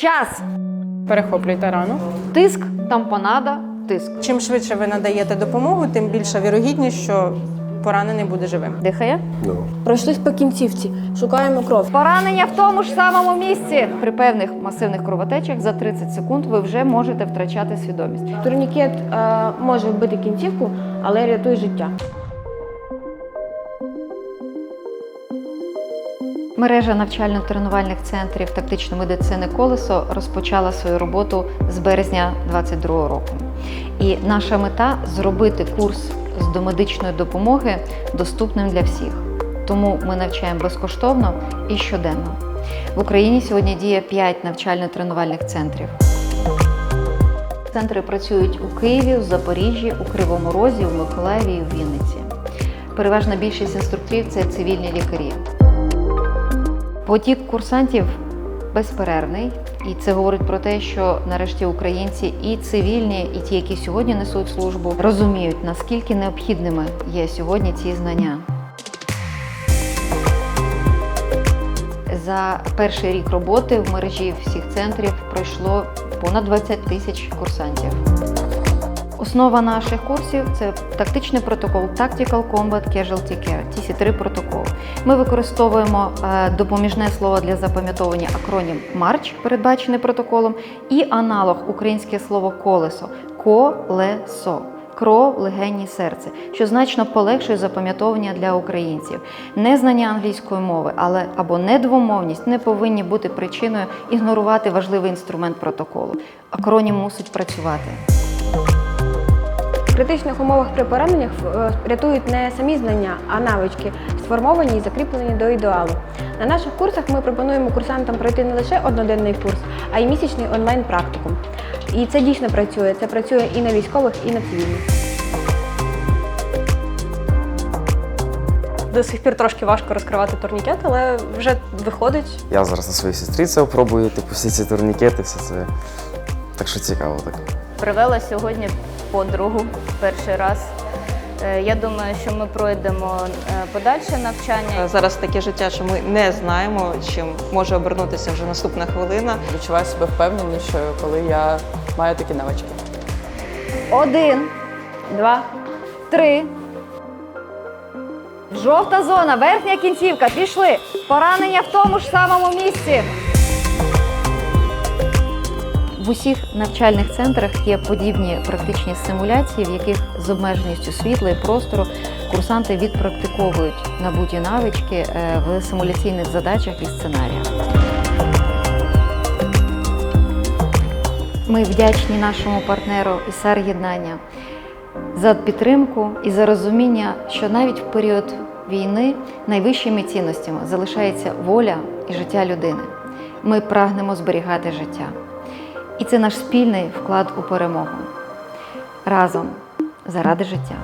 Час. Перехоплюйте рану. Тиск, тампонада, тиск. Чим швидше ви надаєте допомогу, тим більша вірогідність, що поранений буде живим. Дихає. Пройшлись по кінцівці, шукаємо кров. Поранення в тому ж самому місці. При певних масивних кровотечах за 30 секунд ви вже можете втрачати свідомість. Турнікет е, може вбити кінцівку, але рятує життя. Мережа навчально-тренувальних центрів тактичної медицини Колесо розпочала свою роботу з березня 2022 року. І наша мета зробити курс з домедичної допомоги доступним для всіх. Тому ми навчаємо безкоштовно і щоденно. В Україні сьогодні діє 5 навчально-тренувальних центрів. Центри працюють у Києві, у Запоріжжі, у Кривому Розі, у Миколаєві і у Вінниці. Переважна більшість інструкторів це цивільні лікарі. Потік курсантів безперервний, і це говорить про те, що нарешті українці і цивільні, і ті, які сьогодні несуть службу, розуміють, наскільки необхідними є сьогодні ці знання. За перший рік роботи в мережі всіх центрів пройшло понад 20 тисяч курсантів. Основа наших курсів це тактичний протокол Tactical Combat Casualty Care, TC3 протокол. Ми використовуємо е, допоміжне слово для запам'ятовування акронім MARCH, передбачений протоколом, і аналог українське слово колесо колесо. Кров, легені, серце, що значно полегшує запам'ятовування для українців. Незнання англійської мови, але або недвомовність не повинні бути причиною ігнорувати важливий інструмент протоколу. Акронім мусить працювати. В критичних умовах при пораненнях е, рятують не самі знання, а навички, сформовані і закріплені до ідеалу. На наших курсах ми пропонуємо курсантам пройти не лише одноденний курс, а й місячний онлайн-практикум. І це дійсно працює. Це працює і на військових, і на цивільних. До сих пір трошки важко розкривати турнікет, але вже виходить. Я зараз на своїй сестрі це пробую, типу, всі ці турнікети, все це. Так що цікаво так. Привела сьогодні подругу перший раз. Е, Я думаю, що ми пройдемо е, подальше навчання. Зараз таке життя, що ми не знаємо, чим може обернутися вже наступна хвилина. Відчуваю себе впевненішою, коли я маю такі навички. Один, два, три. Жовта зона, верхня кінцівка. Пішли. Поранення в тому ж самому місці. В усіх навчальних центрах є подібні практичні симуляції, в яких з обмеженістю світла і простору курсанти відпрактиковують набуті навички е, в симуляційних задачах і сценаріях. Ми вдячні нашому партнеру ІСАР Єднання за підтримку і за розуміння, що навіть в період війни найвищими цінностями залишається воля і життя людини. Ми прагнемо зберігати життя. І це наш спільний вклад у перемогу. Разом заради життя.